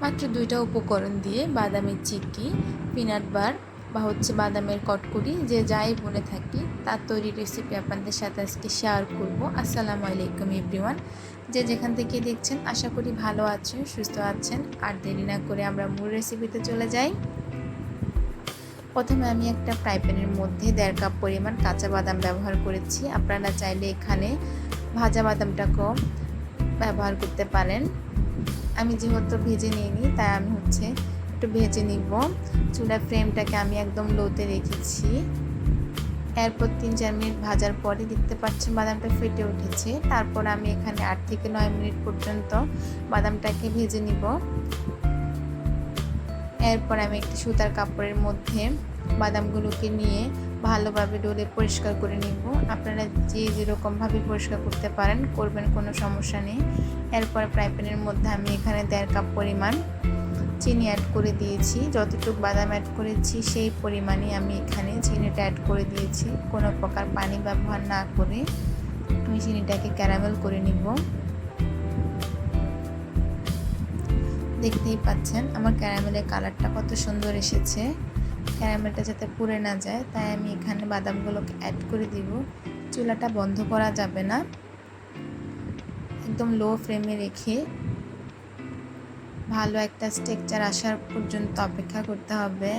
মাত্র দুইটা উপকরণ দিয়ে বাদামের চিক্কি পিনাট বার বা হচ্ছে বাদামের কটকুরি যে যাই বলে থাকি, তার তৈরি রেসিপি আপনাদের সাথে আজকে শেয়ার করব। আসসালামু আলাইকুম এভরিওয়ান যে যেখান থেকে দেখছেন, আশা করি ভালো আছেন, সুস্থ আছেন। আর দেরি না করে আমরা মূল রেসিপিতে চলে যাই। প্রথমে আমি একটা ফ্রাই প্যানের মধ্যে দেড় কাপ পরিমাণ কাঁচা বাদাম ব্যবহার করেছি। আপনারা চাইলে এখানে ভাজা বাদামটাকেও ব্যবহার করতে পারেন। আমি যেহেতু ভেজে নিইনি, তাই আমি হচ্ছে একটু ভেজে নিব। চুলা ফ্রেমটাকে আমি একদম লোতে রেখেছি। এরপর তিন চার মিনিট ভাজার পরে দেখতে পাচ্ছেন বাদামটা ফেটে উঠেছে। তারপর আমি এখানে আট থেকে নয় মিনিট পর্যন্ত বাদামটাকে ভেজে নিব। এরপর আমি একটি সুতার কাপড়ের মধ্যে বাদামগুলোকে নিয়ে ভালোভাবে ডোলে পরিষ্কার করে নিব। আপনারা যে যেরকমভাবে পরিষ্কার করতে পারেন, করবেন, কোনো সমস্যা নেই। এরপর ফ্রাই প্যানের মধ্যে আমি এখানে দেড় কাপ পরিমাণ চিনি অ্যাড করে দিয়েছি। যতটুকু বাদাম অ্যাড করেছি, সেই পরিমাণে আমি এখানে চিনিটা অ্যাড করে দিয়েছি। কোনো প্রকার পানি ব্যবহার না করে আমি চিনিটাকে ক্যারামেল করে নিব। দেখতেই পাচ্ছেন, আমার ক্যারামেলের কালারটা কত সুন্দর এসেছে। ক্যারামেলটা যাতে পুড়ে না যায়, তাই আমি এখানে বাদামগুলোকে অ্যাড করে দিব। চুলাটা বন্ধ করা যাবে না। একদম লো ফ্লেমে রেখে ভালো একটা স্ট্রেকচার আসার পর্যন্ত অপেক্ষা করতে হবে।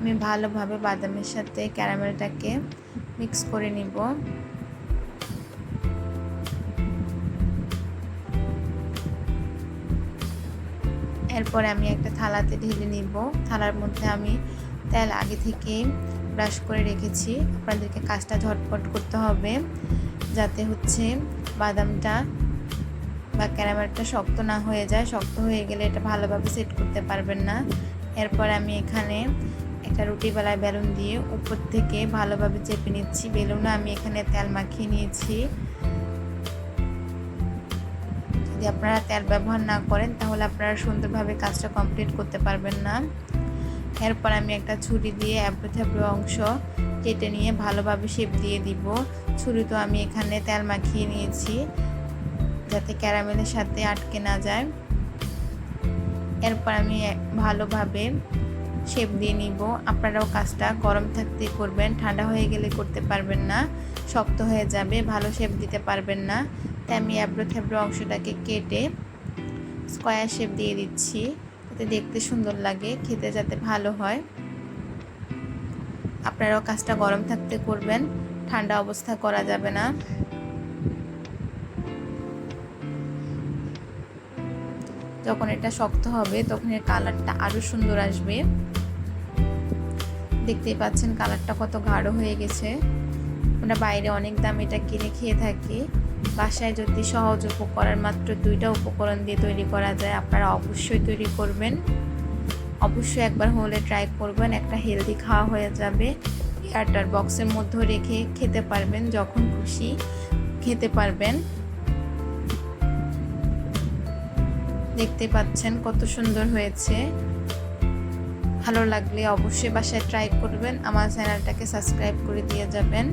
আমি ভালোভাবে বাদামের সাথে ক্যারামেলটাকে মিক্স করে নিব। এরপরে আমি একটা থালাতে ঢেলে নিব। থালার মধ্যে আমি তেল আগে থেকে ব্রাশ করে রেখেছি। আপনাদেরকে কাজটা ঝটপট করতে হবে যাতে হচ্ছে বাদামটা বা ক্যারামেলটা শক্ত না হয়ে যায়। শক্ত হয়ে গেলে এটা ভালোভাবে সেট করতে পারবেন না। এরপর আমি এখানে একটা রুটি বেলায় বেলুন দিয়ে উপর থেকে ভালোভাবে চেপে নিচ্ছি। বেলুনে আমি এখানে তেল মাখিয়ে নিয়েছি। যদি আপনারা তেল ব্যবহার না করেন, তাহলে আপনারা সুন্দরভাবে কাজটা কমপ্লিট করতে পারবেন না। এরপর আমি একটা ছুরি দিয়ে অ্যাপ্রো থ্যাপ্রো অংশ কেটে নিয়ে ভালোভাবে শেপ দিয়ে দিব। ছুরি তো আমি এখানে তেল মাখিয়ে নিয়েছি, যাতে ক্যারামেলের সাথে আটকে না যায়। এরপর আমি ভালোভাবে শেপ দিয়ে নিব। আপনারাও কাজটা গরম থাকতে করবেন, ঠান্ডা হয়ে গেলে করতে পারবেন না, শক্ত হয়ে যাবে, ভালো শেপ দিতে পারবেন না। আমি অ্যাব্রো থ্যাব্রো অংশটাকে কেটে স্কোয়ার শেপ দিয়ে দিচ্ছি। যাতে দেখতে সুন্দর লাগে, খেতে যাতে ভালো হয়। আপনারাও কাজটা গরম থাকতে করবেন, ঠান্ডা অবস্থা করা যাবে না। যখন এটা শক্ত হবে, তখন এর কালারটা আরও সুন্দর আসবে। দেখতেই পাচ্ছেন কালারটা কত গাঢ় হয়ে গেছে। আমরা বাইরে অনেক দাম এটা কিনে খেয়ে থাকি। বাসায় যদি সহজ উপকরণ, মাত্র দুইটা উপকরণ দিয়ে তৈরি করা যায়, আপনারা অবশ্যই তৈরি করবেন। অবশ্যই একবার হলে ট্রাই করবেন, একটা হেলদি খাওয়া হয়ে যাবে। এয়ারটার বক্সের মধ্যে রেখে খেতে পারবেন, যখন খুশি খেতে পারবেন। দেখতে পাচ্ছেন কত সুন্দর হয়েছে। ভালো লাগলে অবশ্যই বাসায় ট্রাই করবেন। আমার চ্যানেলটাকে সাবস্ক্রাইব করে দিয়ে যাবেন।